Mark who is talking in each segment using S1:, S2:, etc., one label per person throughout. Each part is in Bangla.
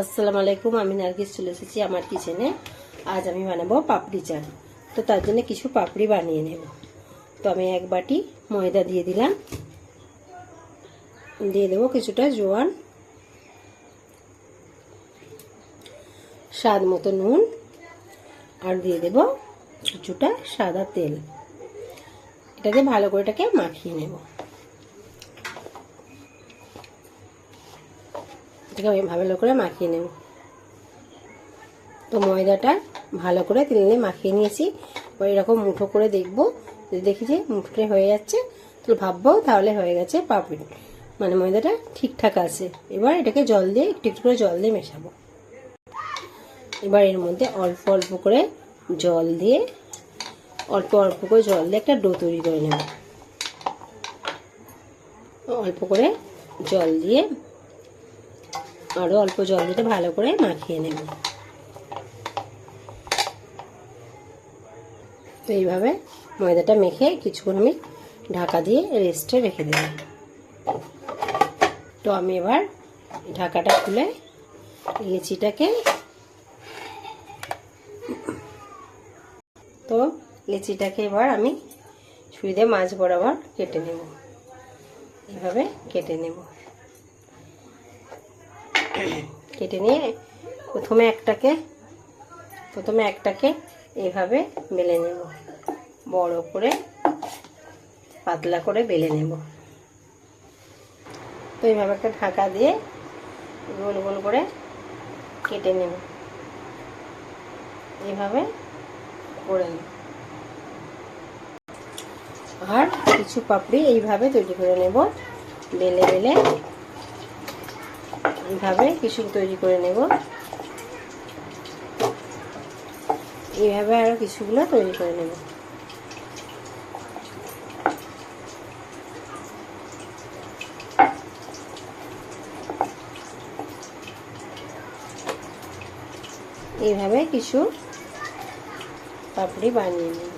S1: আসসালামু আলাইকুম, আমি নার্গিস চলে এসেছি আমার কিচেনে আজ আমি বানাবো পাপড়ি চাট তো তার জন্য কিছু পাপড়ি বানিয়ে নেব। তো আমি এক বাটি ময়দা দিয়ে দিলাম। দিয়ে দেবো কিছুটা জোয়ান। স্বাদ মতো নুন। আর দিয়ে দেব কিছুটা সাদা তেল। এটাকে ভালো করে এটাকে মাখিয়ে নেব। আমি ভালো করে মাখিয়ে নেব। তো ময়দাটা ভালো করে তেলে মাখিয়ে নিয়েছি। এবার এরকম মুঠো করে দেখব। যদি দেখি যে মুঠোটা হয়ে যাচ্ছে, তাহলে ভাববো তাহলে হয়ে গেছে পাপড়ি। মানে ময়দাটা ঠিকঠাক আছে। এবার এটাকে জল দিয়ে একটু একটু করে জল দিয়ে মেশাবো। এবার এর মধ্যে অল্প অল্প করে জল দিয়ে, অল্প অল্প করে জল দিয়ে একটা ডো তৈরি করে নেব। অল্প করে জল দিয়ে আরও অল্প জল দিতে ভালো করে মাখিয়ে নেব। তো এইভাবে ময়দাটা মেখে কিছুক্ষণ আমি ঢাকা দিয়ে রেস্টে রেখে দেব তো আমি এবার ঢাকাটা খুলে লেচিটাকে তো লেচিটাকে এবার আমি ছুরি দিয়ে মাছ বরাবর কেটে নেব। এভাবে কেটে নেব। কেটে নিয়ে প্রথমে একটাকে প্রথমে একটাকে এইভাবে বেলে নেব। বড় করে পাতলা করে বেলে নেব। তো এইভাবে একটা ঢাকা দিয়ে গোল গোল করে কেটে নেব। এইভাবে করে নেব। আর কিছু পাপড়ি এইভাবে তৈরি করে নেব। বেলে বেলে এইভাবে কিছু তৈরি করে নেব। এইভাবে আরও কিছুগুলো তৈরি করে নেব। এইভাবে কিছু পাপড়ি বানিয়ে নেব।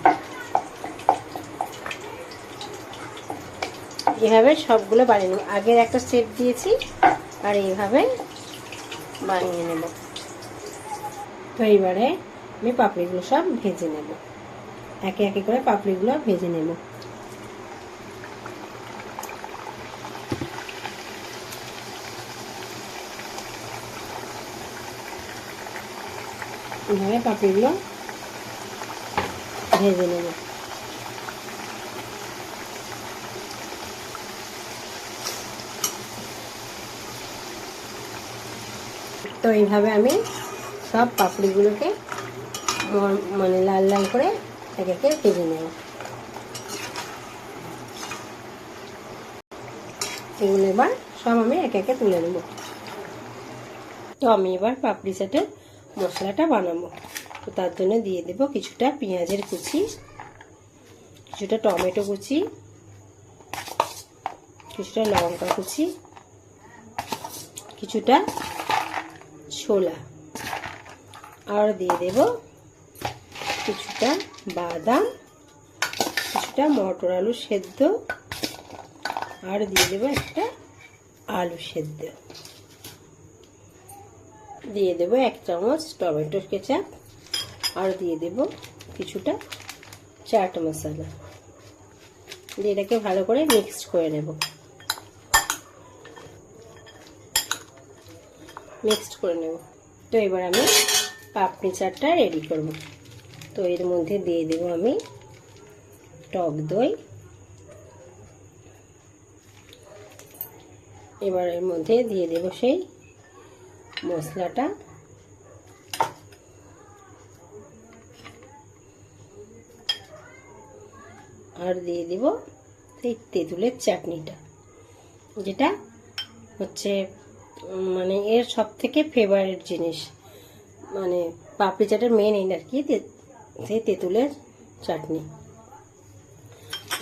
S1: এভাবে সবগুলো বানিয়ে নেব। আগের একটা স্টেপ দিয়েছি। আর এইভাবে বানিয়ে নেব। তো এইবারে আমি পাপড়িগুলো সব ভেজে নেব। একে একে করে পাপড়িগুলো ভেজে নেব। এইভাবে পাপড়িগুলো ভেজে নেব। তো এইভাবে আমি সব পাপড়িগুলোকে মানে লাল লাল করে এক একে ভেজে নেব। এগুলো এবার সব আমি এক একে তুলে নেব। তো আমি এবার পাপড়ি চাটের মশলাটা বানাবো। তো তার জন্য দিয়ে দেব কিছুটা পেঁয়াজের কুচি, কিছুটা টমেটো কুচি, কিছুটা লঙ্কা কুচি, কিছুটা ছোলা। আর দিয়ে দেব কিছুটা বাদাম, কিছুটা মটর আলু সেদ্ধ, আর দিয়ে দেবো একটা আলু সেদ্ধ। দিয়ে দেবো এক চামচ টমেটো কেচাপ, আর দিয়ে দেব কিছুটা চাট মশলা। দিয়ে এটাকে ভালো করে মিক্সড করে নেব। মিক্সড করে নেব। তো এবার আমি পাপড়ি চাটটা রেডি করব। তো এর মধ্যে দিয়ে দেব আমি টক দই। এবার এর মধ্যে দিয়ে দেব সেই মশলাটা। আর দিয়ে দেব সেই তেঁতুলের চাটনিটা, যেটা হচ্ছে মানে এর সব থেকে ফেভারিট জিনিস। মানে পাপড়ি চাটের মেন এই আর কি সেই তেঁতুলের চাটনি।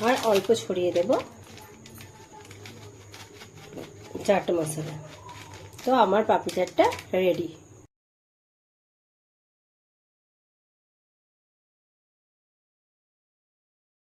S1: আর অল্প ছড়িয়ে দেব চাট মশলা। তো আমার পাপড়ি চাটটা রেডি